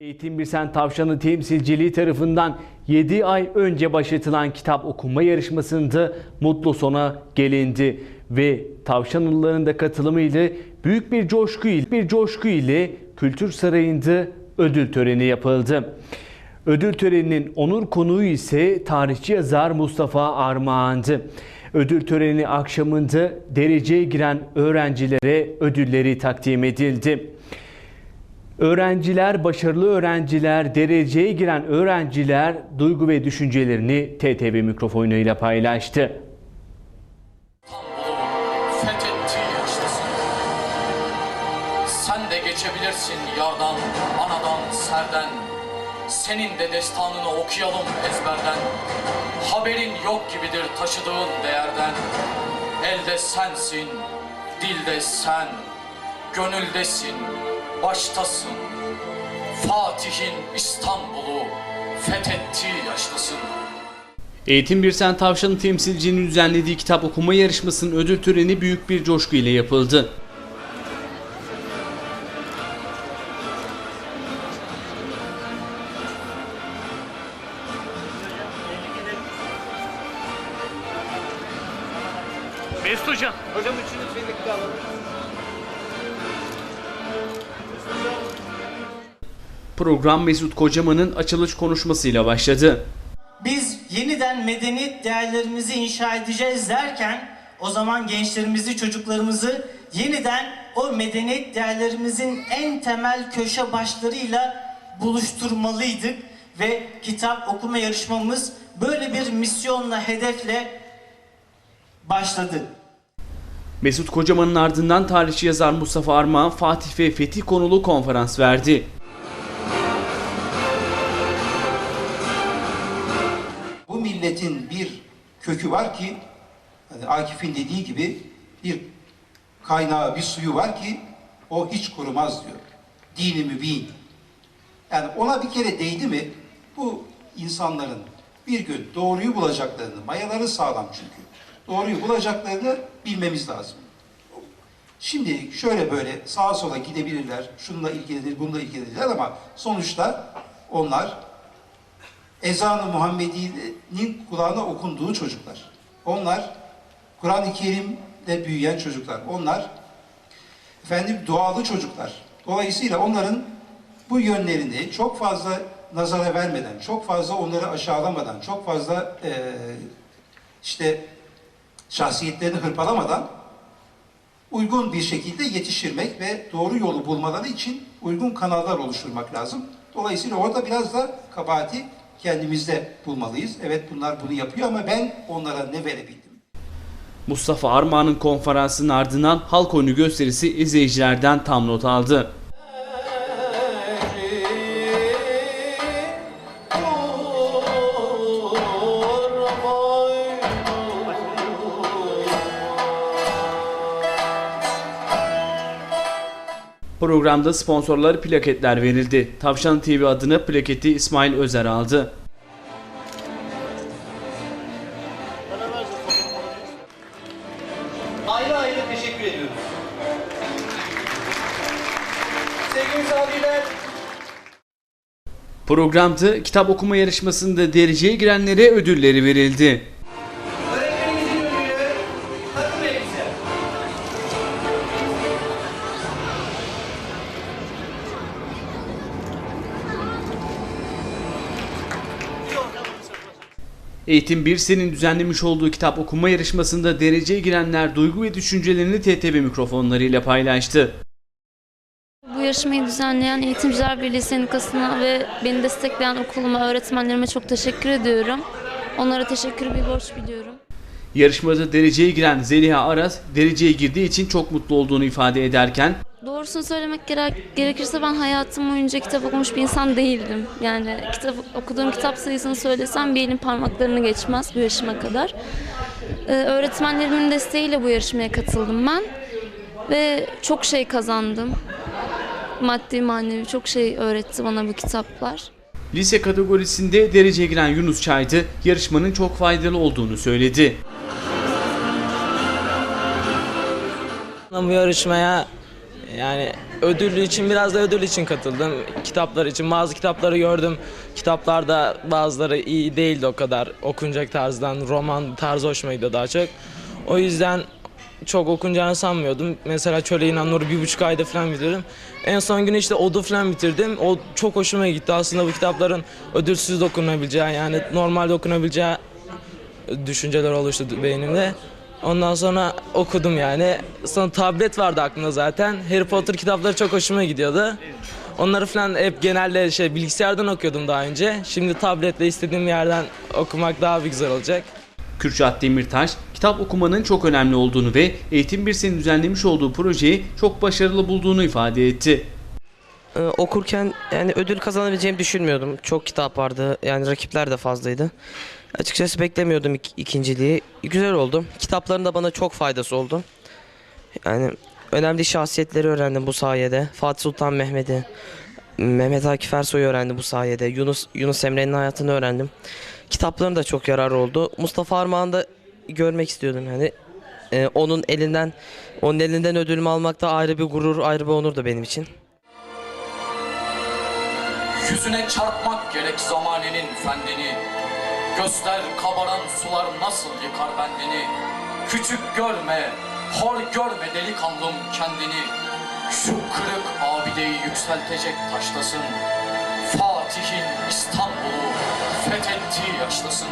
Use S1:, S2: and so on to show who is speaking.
S1: Eğitim Birsen Tavşanı temsilciliği tarafından 7 ay önce başlatılan kitap okuma yarışmasında mutlu sona gelindi ve Tavşanlıların da katılımıyla büyük bir coşku ile bir coşku ile Kültür Sarayı'nda ödül töreni yapıldı. Ödül töreninin onur konuğu ise tarihçi yazar Mustafa Armağan'dı. Ödül töreni akşamında dereceye giren öğrencilere ödülleri takdim edildi. Öğrenciler, başarılı öğrenciler, dereceye giren öğrenciler duygu ve düşüncelerini TTV mikrofonuyla paylaştı.
S2: Sen de geçebilirsin yardan, anadan, serden. Senin de destanını okuyalım ezberden. Haberin yok gibidir taşıdığın değerden. Elde sensin, dilde sen, gönüldesin, baştasın. Fatih'in İstanbul'u fethetti yaşlısın.
S1: Eğitim Birsen Tavşanı temsilcinin düzenlediği kitap okuma yarışmasının ödül töreni büyük bir coşku ile yapıldı.
S3: Mesut Hocam. Hocam üçünüz birlikte alalım.
S1: Program Mesut Kocaman'ın açılış konuşmasıyla başladı.
S4: Biz yeniden medeniyet değerlerimizi inşa edeceğiz derken o zaman gençlerimizi, çocuklarımızı yeniden o medeniyet değerlerimizin en temel köşe başlarıyla buluşturmalıydık ve kitap okuma yarışmamız böyle bir misyonla, hedefle başladı.
S1: Mesut Kocaman'ın ardından tarihçi yazar Mustafa Armağan, Fatih ve Fetih konulu konferans verdi.
S5: Bu milletin bir kökü var ki, hani Akif'in dediği gibi bir kaynağı, bir suyu var ki o hiç kurumaz diyor. Dini mübin. Yani ona bir kere değdi mi bu insanların bir gün doğruyu bulacaklarını, mayaları sağlam çünkü. Doğruyu bulacaklarını bilmemiz lazım. Şimdi şöyle böyle sağa sola gidebilirler, şununla ilgilidir, bununla ilgilidirler ama sonuçta onlar ezan-ı Muhammedi'nin kulağına okunduğu çocuklar. Onlar Kur'an-ı Kerim'le büyüyen çocuklar. Onlar efendim dualı çocuklar. Dolayısıyla onların bu yönlerini çok fazla nazara vermeden, çok fazla onları aşağılamadan, çok fazla eee, işte şahsiyetlerini hırpalamadan uygun bir şekilde yetiştirmek ve doğru yolu bulmaları için uygun kanallar oluşturmak lazım. Dolayısıyla orada biraz da kabahati kendimizde bulmalıyız. Evet bunlar bunu yapıyor ama ben onlara ne verebildim?
S1: Mustafa Armağan'ın konferansının ardından halk oyunu gösterisi izleyicilerden tam not aldı. Programda sponsorlara plaketler verildi. Tavşan TV adına plaketi İsmail Özer aldı.
S6: ayrı ayrı teşekkür ediyoruz. Sevgili misafirler,
S1: Programda kitap okuma yarışmasında dereceye girenlere ödülleri verildi. Eğitim Birsen'in düzenlemiş olduğu kitap okuma yarışmasında dereceye girenler duygu ve düşüncelerini TTV mikrofonlarıyla paylaştı.
S7: Bu yarışmayı düzenleyen Eğitimciler Birliği Sendikası'na ve beni destekleyen okuluma, öğretmenlerime çok teşekkür ediyorum. Onlara teşekkür bir borç biliyorum.
S1: Yarışmada dereceye giren Zeliha Aras, dereceye girdiği için çok mutlu olduğunu ifade ederken,
S7: Doğrusunu söylemek gerek- gerekirse ben hayatım boyunca kitap okumuş bir insan değildim. Yani kitap okuduğum kitap sayısını söylesem bir elin parmaklarını geçmez bu yaşıma kadar. Ee, öğretmenlerimin desteğiyle bu yarışmaya katıldım ben. Ve çok şey kazandım. Maddi manevi çok şey öğretti bana bu kitaplar.
S1: lise kategorisinde dereceye giren Yunus Çaydı, yarışmanın çok faydalı olduğunu söyledi.
S8: Bu yarışmaya yani ödül için biraz da ödül için katıldım. Kitaplar için bazı kitapları gördüm. Kitaplarda bazıları iyi değildi o kadar okunacak tarzdan. Roman tarzı hoşuma gidiyor daha çok. O yüzden çok okunacağını sanmıyordum. Mesela Çöle İnan Nur'u bir buçuk ayda falan bitirdim. En son günü işte Od'u falan bitirdim. O çok hoşuma gitti. Aslında bu kitapların ödülsüz de okunabileceği yani normalde okunabileceği düşünceler oluştu beynimde. Ondan sonra okudum yani. Sonra tablet vardı aklımda zaten. Harry Potter kitapları çok hoşuma gidiyordu. Onları falan hep genelde şey bilgisayardan okuyordum daha önce. Şimdi tabletle istediğim yerden okumak daha bir güzel olacak.
S1: Kürşat Demirtaş, kitap okumanın çok önemli olduğunu ve Eğitim Birsen'in düzenlemiş olduğu projeyi çok başarılı bulduğunu ifade etti.
S9: Ee, okurken yani ödül kazanabileceğimi düşünmüyordum. Çok kitap vardı. Yani rakipler de fazlaydı. Açıkçası beklemiyordum ik- ikinciliği. Güzel oldu. Kitapların da bana çok faydası oldu. Yani önemli şahsiyetleri öğrendim bu sayede. Fatih Sultan Mehmet'i, Mehmet Akif Ersoy'u öğrendim bu sayede. Yunus Yunus Emre'nin hayatını öğrendim. Kitapların da çok yararı oldu. Mustafa Armağan'ı da görmek istiyordum yani. Ee, onun elinden onun elinden ödülümü almak da ayrı bir gurur, ayrı bir onur da benim için.
S2: Yüzüne çarpmak gerek zamanenin fendini Göster kabaran sular nasıl yıkar bendini Küçük görme, hor görme delikanlım kendini. Şu kırık abideyi yükseltecek taştasın Fatih'in İstanbul'u fethettiği yaştasın